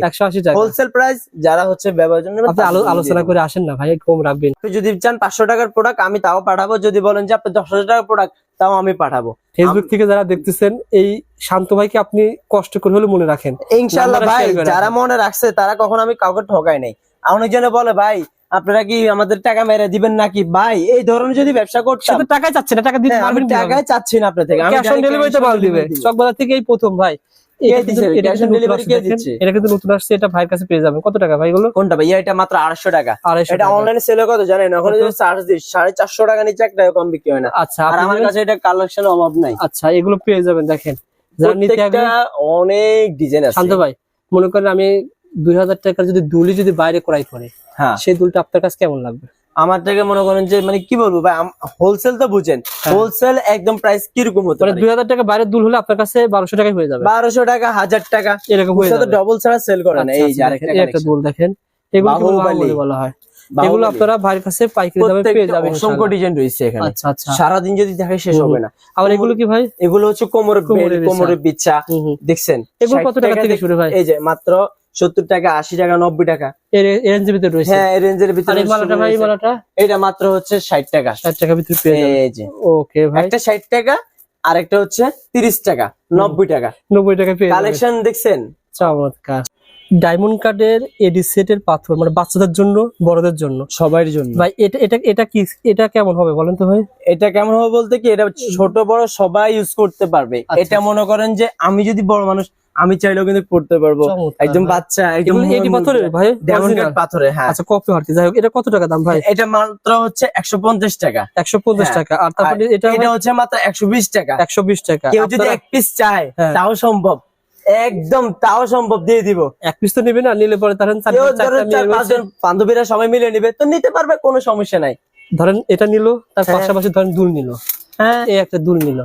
একশো আশি টাকা হোলসেল প্রাইস যারা হচ্ছে ব্যবহারের জন্য আপনি আলোচনা করে আসেন না ভাই কম রাখবেন। আপনি যদি চান পাঁচশো টাকার প্রোডাক্ট আমি তাও পাঠাবো। যদি বলেন যে আপনি টাকার প্রোডাক্ট তাও আমি পাঠাবো। ফেসবুক থেকে যারা দেখতেছেন এই শান্ত ভাইকে আপনি কষ্ট করে হলে মনে রাখেন। ইনশাল্লাহ ভাই যারা মনে রাখছে তারা কখন আমি কাউকে ঠকাই নাই। অনেকজনে বলে ভাই আপনারা কি আমাদের টাকা মেরে দিবেন নাকি? ভাই এই ধরনের যদি ব্যবসা সে তো টাকাই চাচ্ছে না টাকা দিতে হ্যাঁ, আমি চাচ্ছি না আপনার থেকে। আমি ক্যাশ অন ডেলিভারিতে মাল দিবে। চকবাজার থেকে এই প্রথম ভাই। এটা কিন্তু- নতুন আসছে? এটা ভাইয়ের কাছে পেয়ে যাবেন। কত টাকা ভাই কোনটা ভাইয়া এটা মাত্র আড়াইশো টাকা। আড়াইশো এটা অনলাইনে সেলে কত জানেন? এখন যদি চার্জ দিই সাড়ে চারশো টাকা নিচে একটা কম বিক্রি হয় না। আচ্ছা আর আমার কাছে এটা কালেকশন অভাব নাই। আচ্ছা এগুলো পেয়ে যাবেন দেখেন। অনেক ডিজাইন আছে। শান্ত ভাই মনে করেন আমি দুই হাজার টাকার যদি দুলি যদি বাইরে ক্রয় করে হ্যাঁ। সেই দুলটা আপনার কাছে কেমন লাগবে? আমার থেকে মনে করেন যে মানে কি বলব ভাই হোলসেল তো বুঝেন। হ্যাঁ। হোলসেল একদম প্রাইস কীরকম হতে মানে পারে? দুই হাজার টাকা বাইরে দুল হলে আপনার কাছে বারোশো টাকায় হয়ে যাবে। বারোশো টাকা হাজার টাকা। এরকম হয়ে যাবে। ডবল ছাড়া সেল করে না। আচ্ছা, এই যে আচ্ছা, আরেকটা এই একটা দুল দেখেন। এগুলো বলা হয়। এগুলো আপনারা ভাইয়ের কাছে পাইকারি দামে পেয়ে যাবেন অসংখ্য ডিজাইন রয়েছে এখানে। আচ্ছা আচ্ছা। সারাদিন যদি দেখে শেষ হবে না। আবার এগুলো কি ভাই? এগুলো হচ্ছে কোমরের কোমরের বিচ্ছা। দেখছেন? এগুলো কত টাকা থেকে থেকে- শুরু ভাই এই যে মাত্র সত্তর টাকা আশি টাকা নব্বই টাকা। এর এর রেঞ্জের ভিতরে রয়েছে? হ্যাঁ রেঞ্জের ভিতরে মালাটা ভাই। মালাটা এটা মাত্র হচ্ছে ষাট টাকা। ষাট টাকার ভিতরে ওকে ভাই। একটা ষাট টাকা আর একটা হচ্ছে তিরিশ টাকা নব্বই টাকা। নব্বই টাকা কালেকশন দেখছেন? চমৎকার। ডায়মন্ড কার্ডের এডি সেটের পাথর মানে বাচ্চাদের জন্য বড়দের জন্য। সবার জন্য। ভাই এটা এটা এটা কি এটা কেমন হবে বলেন তো ভাই? এটা কেমন হবে বলতে কি এটা ছোট বড় সবাই ইউজ করতে পারবে। আচ্ছা। এটা মনে করেন যে আমি যদি বড় মানুষ আমি চাইলেও কিন্তু পড়তে পারব। একদম বাচ্চা একদম ভাই? ডায়মন্ড? পাথরে হ্যাঁ। আচ্ছা কপি হারতি যাই হোক এটা কত টাকা দাম ভাই? এটা মাত্র হচ্ছে একশো পঞ্চাশ টাকা। একশো পঞ্চাশ হ্যাঁ। টাকা। আর তারপরে এটা এটা হচ্ছে মাত্র একশো বিশ টাকা। একশো বিশ টাকা। কেউ যদি এক পিস চায় হ্যাঁ। তাও সম্ভব। একদম তাও সম্ভব দিয়ে দিব। এক পিস তো নিবে না নিলে পরে ধরেন। পাঁচজন বান্ধবীরা সবাই মিলে নিবে তো নিতে পারবে কোনো সমস্যা নাই। ধরেন এটা নিল তার হ্যাঁ। পাশাপাশি ধরেন দুল নিল। হ্যাঁ। এই একটা দুল নিল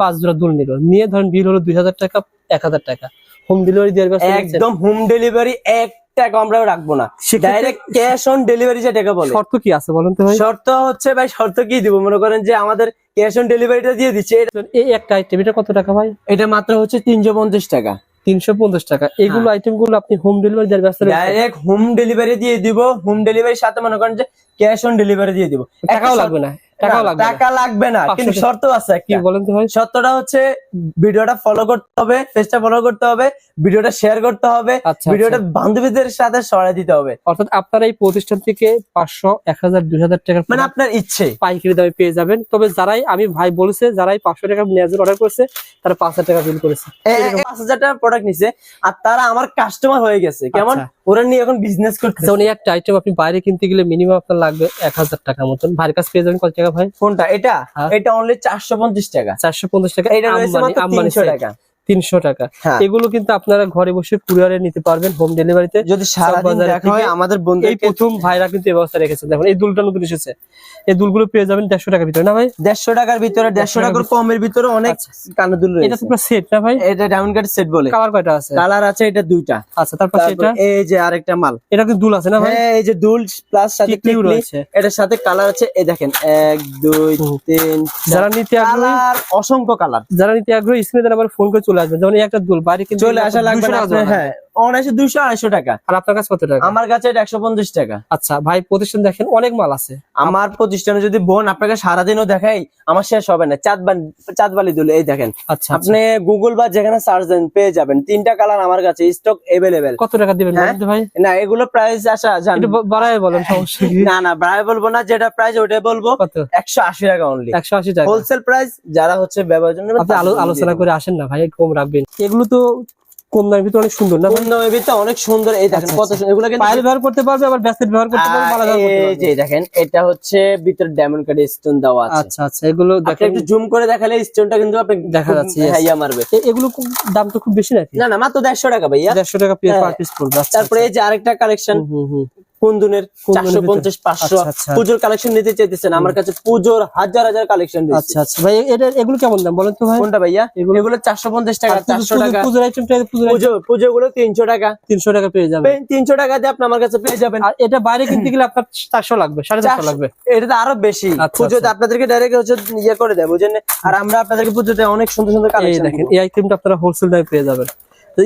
পাঁচ জোড়া দুল নিল। নিয়ে ধরেন বিল হলো দুই হাজার টাকা এক হাজার টাকা। হোম ডেলিভারি দেওয়ার ব্যবস্থা একদম হোম ডেলিভারি এক টাকা আমরাও রাখব না। ডাইরেক্ট ক্যাশ অন ডেলিভারি যেটাকে বলে। শর্ত কি আছে বলেন তো ভাই? শর্ত হচ্ছে ভাই শর্ত কি দিব? মনে করেন যে আমাদের ক্যাশ অন ডেলিভারিটা দিয়ে দিচ্ছে। এই একটা আইটেম এটা কত টাকা ভাই? এটা মাত্র হচ্ছে তিনশো পঞ্চাশ টাকা। তিনশো পঞ্চাশ টাকা। এইগুলো আইটেমগুলো আপনি হোম ডেলিভারি দেওয়ার ব্যবস্থা ডাইরেক্ট হোম ডেলিভারি দিয়ে দিব। হোম ডেলিভারির সাথে মনে করেন যে ক্যাশ অন ডেলিভারি দিয়ে দিব। টাকাও লাগবে না টাকাও লাগবে। টাকা লাগবে না কিন্তু শর্ত আছে কি বলেন তো ভাই? সত্যটা হচ্ছে ভিডিওটা ফলো করতে হবে পেজটা ফলো করতে হবে ভিডিওটা শেয়ার করতে হবে আচ্ছা ভিডিওটা আচ্ছা। বান্ধবীদের সাথে সরাই দিতে হবে। অর্থাৎ আপনারা এই প্রতিষ্ঠান থেকে পাঁচশো এক হাজার দুই হাজার টাকার মানে আপনার ইচ্ছে। পাইকারি দামে পেয়ে যাবেন। তবে যারাই আমি ভাই বলেছে যারাই পাঁচশো টাকা নেওয়ার অর্ডার করেছে তারা পাঁচ হাজার টাকা বিল করেছে। পাঁচ হাজার টাকার প্রোডাক্ট নিছে আর তারা আমার কাস্টমার হয়ে গেছে। কেমন? আচ্ছা। ওরা নিয়ে এখন বিজনেস করতে যেমন এই একটা আইটেম আপনি বাইরে কিনতে গেলে মিনিমাম আপনার লাগবে এক হাজার টাকার মতন। ভাইয়ের কাছে পেয়ে যাবেন কত টাকা ভাই? কোনটা? এটা? হ্যাঁ। এটা অনলি চারশো পঞ্চাশ টাকা। চারশো পঞ্চাশ টাকা এটা আম্বানি টাকা। তিনশো টাকা। হ্যাঁ। এগুলো কিন্তু আপনারা ঘরে বসে কুরিয়ারে নিতে পারবেন হোম ডেলিভারিতে যদি আমাদের এই প্রথম ভাইরা কিন্তু এই ব্যবস্থা রেখেছেন দেখুন এই দুলটা নতুন এসেছে। এই দুলগুলো পেয়ে যাবেন দেড়শো টাকার ভিতরে না ভাই? দেড়শো টাকার ভিতরে দেড়শো টাকার কমের ভিতরে অনেক আচ্ছা। কানে দুল এটা রয়েছে। সেট না ভাই? এটা ডায়মন্ড কার্ড সেট বলে। কালার কয়টা আছে? কালার আছে এটা দুইটা। আচ্ছা তারপর সেটা? এই যে আরেকটা মাল। এটা কিন্তু দুল আছে না ভাই? হ্যাঁ এই যে দুল প্লাস সাথে রয়েছে? এটার সাথে কালার আছে এই দেখেন এক দুই তিন যারা নিতে আগ্রহী অসংখ্য কালার যারা নিতে আগ্রহী স্ক্রিনে আবার ফোন করে চলে আসবেন যেমন এই একটা দুল বাইরে কিন্তু চলে আসা লাগবে 200 না টাকা আপনার, জমা হ্যাঁ অনায়াসে দুইশো আড়াইশো টাকা। আর আপনার কাছে কত টাকা? আমার কাছে এটা একশো পঞ্চাশ টাকা। আচ্ছা ভাই প্রতিষ্ঠান দেখেন অনেক মাল আছে। আমার প্রতিষ্ঠানে যদি বোন আপনাকে সারাদিনও দেখাই আমার শেষ হবে না। চাঁদ চাঁদবালি দুলে এই দেখেন। আচ্ছা। আপনি গুগল বা যেখানে সার্চ দেন পেয়ে যাবেন। তিনটা কালার আমার কাছে স্টক এভেলেবেল কত টাকা দিবেন হ্যাঁ? ভাই? না এগুলো প্রাইস আসা জান। বাড়ায় বলেন সমস্যা না না বলব না যেটা প্রাইস ওটাই বলব। একশো আশি টাকা অনলি একশো আশি টাকা। হোলসেল প্রাইস যারা হচ্ছে জন্য আলোচনা করে আসেন না ভাই কম রাখবেন। এগুলো তো কম দামের ভিতরে অনেক সুন্দর না। দামের ভিতরে অনেক সুন্দর এই দেখেন আচ্ছা, কত সুন্দর। এগুলো কিন্তু পাইল ব্যবহার করতে পারবে আবার ব্যাসলেট ব্যবহার করতে পারবে মালা ব্যবহার করতে এই যে দেখেন এটা হচ্ছে ভিতরে ডায়মন্ড কাট স্টোন দেওয়া আছে। আচ্ছা আচ্ছা এগুলো দেখেন। একটু জুম করে দেখালে স্টোনটা কিন্তু আপনি দেখা যাচ্ছে, হাইয়া মারবে। এগুলো দাম তো খুব বেশি নাকি? না না মাত্র দেড়শো টাকা ভাইয়া। দেড়শো টাকা পিস হ্যাঁ। পার পিস পড়বে আচ্ছা, তারপরে এই যে আরেকটা কালেকশন আচ্ছা। হুম, হুম। কুন্দুনের চারশো পঞ্চাশ পাঁচশো। আচ্ছা, আচ্ছা। পুজোর কালেকশন নিতে চাইতেছেন। আমার কাছে পুজোর হাজার হাজার কালেকশন আচ্ছা আচ্ছা। ভাই এটা এগুলো কেমন দাম বলেন তো ভাই? কোনটা ভাইয়া? এগুলো- চারশো পঞ্চাশ টাকা চারশো টাকা। পুজোর আইটেমটা পুজো পুজো গুলো তিনশো টাকা। তিনশো টাকা পেয়ে যাবে তিনশো টাকা দিয়ে আপনি আমার কাছে পেয়ে যাবেন। আর এটা বাইরে কিনতে গেলে আপনার চারশো লাগবে সাড়ে চারশো লাগবে। এটা তো আরও বেশি। আচ্ছা, পুজোতে। আপনাদেরকে ডাইরেক্ট হচ্ছে ইয়ে করে দেয় বুঝেন আর আমরা আপনাদেরকে পুজোতে অনেক সুন্দর সুন্দর এই কালেকশন দেখেন এই আইটেমটা আপনারা হোলসেল দামে পেয়ে যাবেন।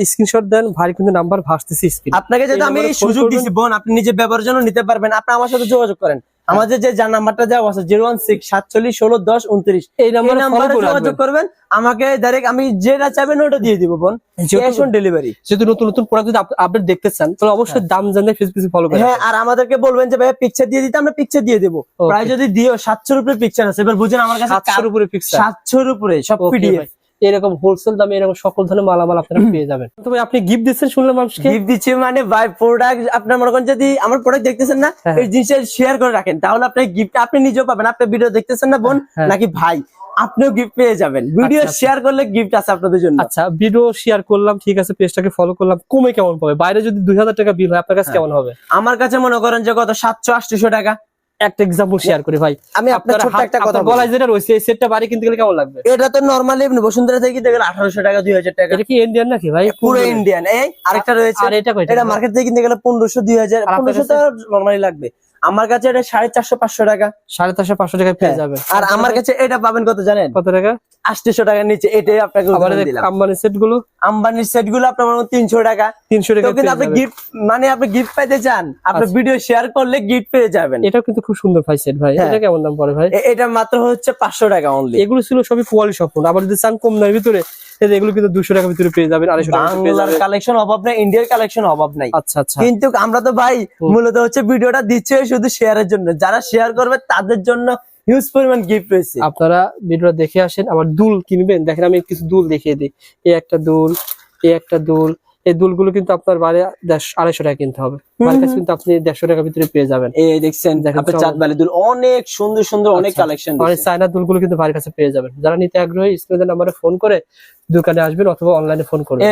স্ক্রিনশট দেন ভাই কিন্তু নাম্বার ভাসতেছি আপনাকে যদি আমি সুযোগ। দিছি বোন আপনি নিজে ব্যবহারের জন্য নিতে পারবেন। আপনি আমার সাথে যোগাযোগ করেন। আমাদের যে যার নাম্বারটা দেওয়া আছে জিরো ওয়ান সিক্স সাতচল্লিশ ষোলো দশ উনত্রিশ। এই নাম্বারে যোগাযোগ করবেন। আমাকে ডাইরেক্ট আমি যেটা চাইবেন ওটা দিয়ে দিব বোন। ক্যাশ অন ডেলিভারি যেহেতু নতুন নতুন প্রোডাক্ট যদি আপডেট দেখতে চান তাহলে অবশ্যই দাম জানলে ফেসবুকে ফলো হ্যাঁ আর আমাদেরকে বলবেন যে ভাইয়া পিকচার দিয়ে দিতে আমরা পিকচার দিয়ে দেবো. প্রায় যদি দিও সাতশোর উপরে পিকচার আছে। এবার বুঝেন আমার কাছে সাতশোর উপরে ফিক্স সাতশোর উপরে সব পিডিএফ এরকম হোলসেল দামে এরকম সকল ধরনের মালামাল আপনারা পেয়ে যাবেন। তবে আপনি গিফট দিচ্ছেন শুনলাম মানুষকে। গিফট দিচ্ছি মানে ভাই প্রোডাক্ট আপনার মনে করেন যদি আমার প্রোডাক্ট দেখতেছেন না হ্যাঁ। এই জিনিসটা শেয়ার করে রাখেন তাহলে আপনি গিফট আপনি নিজেও পাবেন। আপনি ভিডিও দেখতেছেন না বোন হ্যাঁ। নাকি ভাই? আপনিও গিফট পেয়ে যাবেন। ভিডিও আচ্ছা, আচ্ছা। শেয়ার করলে গিফট আছে আপনাদের জন্য। আচ্ছা ভিডিও শেয়ার করলাম ঠিক আছে পেজটাকে ফলো করলাম কমে কেমন পাবে? বাইরে যদি দুই হাজার টাকা বিল হয় আপনার কাছে হ্যাঁ। কেমন হবে? আমার কাছে মনে করেন যে কত সাতশো আটশো টাকা। একটা এক্সাম্পল শেয়ার করি ভাই। আমি আপনার ছোট একটা কথা গলায় যেটা রয়েছে এই সেটটা বাড়ি কিনতে গেলে কেমন লাগবে? এটা তো নর্মালি বসুন্ধরা থেকে কিনতে গেলে আঠারোশো টাকা দুই হাজার টাকা। এটা কি ইন্ডিয়ান নাকি ভাই? পুরো ইন্ডিয়ান এই আরেকটা রয়েছে। আর এটা কয়টা? এটা মার্কেট থেকে কিনতে গেলে পনেরোশো দুই হাজার। আর আপনার পনেরোশো তো নর্মালি লাগবে। আমার কাছে এটা সাড়ে চারশো পাঁচশো টাকা। সাড়ে চারশো পাঁচশো টাকায় পেয়ে যাবে। আর আমার কাছে এটা পাবেন কত জানেন? কত টাকা? আটশো টাকার নিচে এটাই আপনাকে সেটগুলো আম্বানির সেটগুলো আপনার তিনশো টাকা। তিনশো টাকা কিন্তু আপনি গিফট মানে আপনি গিফট পাইতে চান আপনি আচ্ছা। ভিডিও শেয়ার করলে গিফট পেয়ে যাবেন। কিন্তু খুব সুন্দর ভাই সেট ভাই। হ্যাঁ। এটা কেমন দাম পড়ে ভাই? এটা মাত্র হচ্ছে পাঁচশো টাকা অনলি এগুলো ছিল সবই কোয়ালিটি সম্পূর্ণ আবার যদি চান কম ভিতরে এগুলো কিন্তু দুশো টাকার ভিতরে পেয়ে যাবেন আড়াইশো টাকা পেয়ে বাংলার যাবেন। কালেকশন অভাব নাই ইন্ডিয়ার কালেকশন অভাব নাই। আচ্ছা আচ্ছা। কিন্তু আমরা তো ভাই মূলত হচ্ছে ভিডিওটা দিচ্ছে শুধু শেয়ারের জন্য। যারা শেয়ার করবে তাদের জন্য হিউজ পরিমাণ গিফট রয়েছে। আপনারা ভিডিওটা দেখে আসেন আবার দুল কিনবেন। দেখেন আমি কিছু দুল দেখিয়ে দিই। এই একটা দুল এই একটা দুল। এই দুলগুলো কিন্তু আপনার বাইরে আড়াইশো টাকা কিনতে হবে। আমার কাছে কিন্তু আপনি দেড়শো টাকার ভিতরে পেয়ে যাবেন। এই দেখছেন দেখেন আপনার সব- চাঁদ বালি দুল অনেক সুন্দর সুন্দর অনেক। কালেকশন আর এই চায়না দুলগুলো কিন্তু বাড়ির কাছে পেয়ে যাবেন। যারা নিতে আগ্রহী স্ক্রিনের নাম্বারে ফোন করে দোকানে আসবেন অথবা অনলাইনে ফোন করবেন।